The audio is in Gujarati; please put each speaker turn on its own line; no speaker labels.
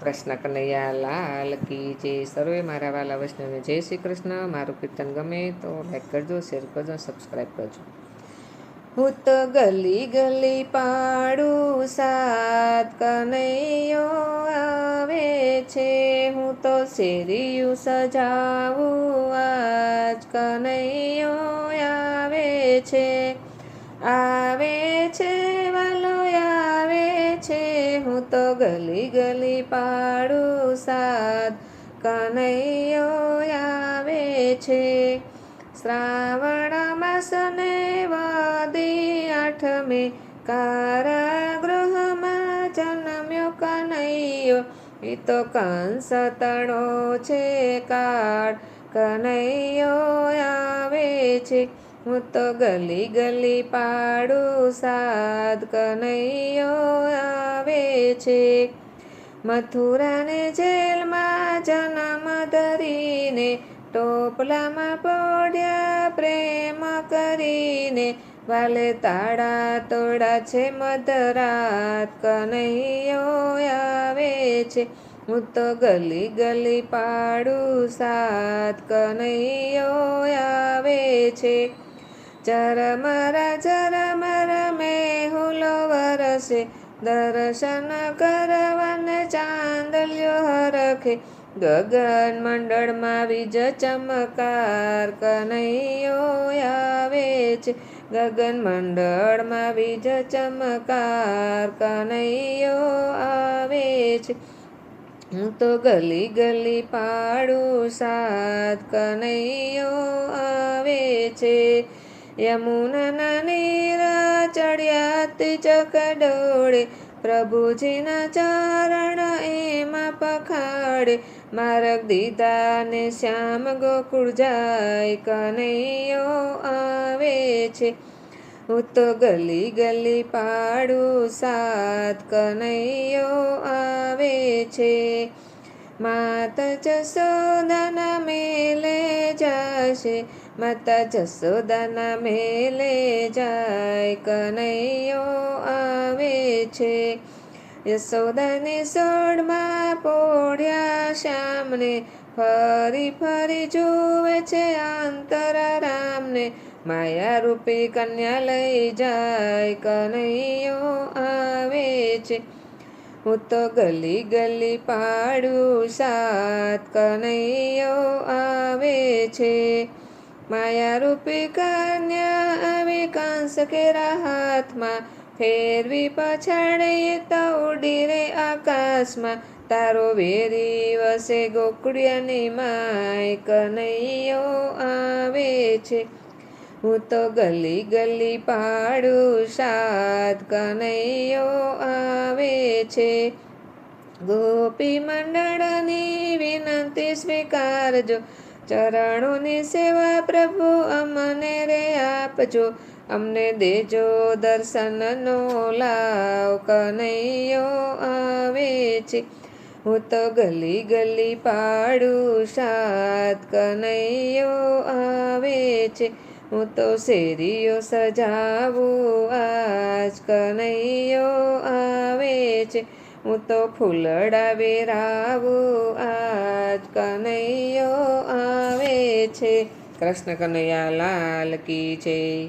કૃષ્ણ કનૈયા લાલ કી જે સર્વે મારા વાલા વૈષ્ણવ. જય શ્રી કૃષ્ણ. મારું કીર્તન ગમે તો લાઈક કરજો શેર કરજો સબસ્ક્રાઈબ કરજો. હું તો ગલી ગલી પાડું સાત કનૈયો આવે છે. હું તો શેરીયું સજાવું. આજ કનૈયો આવે છે. આવે ગલી ગલી પાડો સાદ કનૈયો આવે છે. શ્રાવણ માસને વાદી આઠમે કારાગૃહમાં જન્મ્યો કનૈયો. એ તો કંસ તણો છે કાળ. કનૈયો આવે છે. હું તો ગલી ગલી પાડું સાદ કનૈયો આવે છે. મથુરાને જેલમાં જન્મ ધરીને, ટોપલામાં પડ્યા પ્રેમ કરીને, વાલે તાળા તોડા છે મધરાત કનૈયો આવે છે. હું તો ગલી ગલી પાડું સાત કનૈયો આવે છે. ચરમરા, ચરમર મેહુલો વરસે. દર્શન કરવાને ચાંદલ્યો હરખે. ગગન મંડળમાં વિજ ચમકાર કનૈયો આવે છે. ગગન મંડળમાં વિજ ચમકાર કનૈયો આવે છે. હું તો ગલી ગલી પાડું સાત કનૈયો આવે છે. યમુનાના નીરા ચડ્યા તે ચકડોળે, પ્રભુજીના ચરણ એમાં પખાડે મારગ દીધા ને શ્યામ ગોકુળ જાય, કનૈયો આવે છે. હું તો ગલી ગલી પાડું સાત, કનૈયો આવે છે. માત જસોદાના મેલે જશે માતા જસોદાના મેલે જાય કનૈયો આવે છે યશોદાની સોળમાં પોઢ્યા શ્યામને ફરી ફરી જુએ છે અંતરારામને માયા રૂપી કન્યા લઈ જાય કનૈયો આવે છે હું તો ગલી ગલી પાડું સાત કનૈયો આવે છે. માયા રૂપી કન્યા આવી, કાંસ કેરા હાથમાં. ફેરવી તો ઉડી રે આકાશમાં. તારો વેરી વસે ગોકળિયાની માય કનૈયો આવે છે. હું તો ગલી ગલી પાડું સાત કનૈયો આવે છે. ગોપી મંડળની વિનંતી સ્વીકારજો, ચરણોની સેવા પ્રભુ અમને રે આપજો. અમને દેજો દર્શનનો લાવ, કનૈયો આવે છે. હું તો ગલી ગલી પાડું સાત કનૈયો આવે છે. હું તો શેરીઓ સજાવું, આજ કનૈયો આવે છે. હું તો ફૂલડા વેરાવું, આજ કનૈયો આવે છે. કૃષ્ણ કનૈયા લાલ કી છે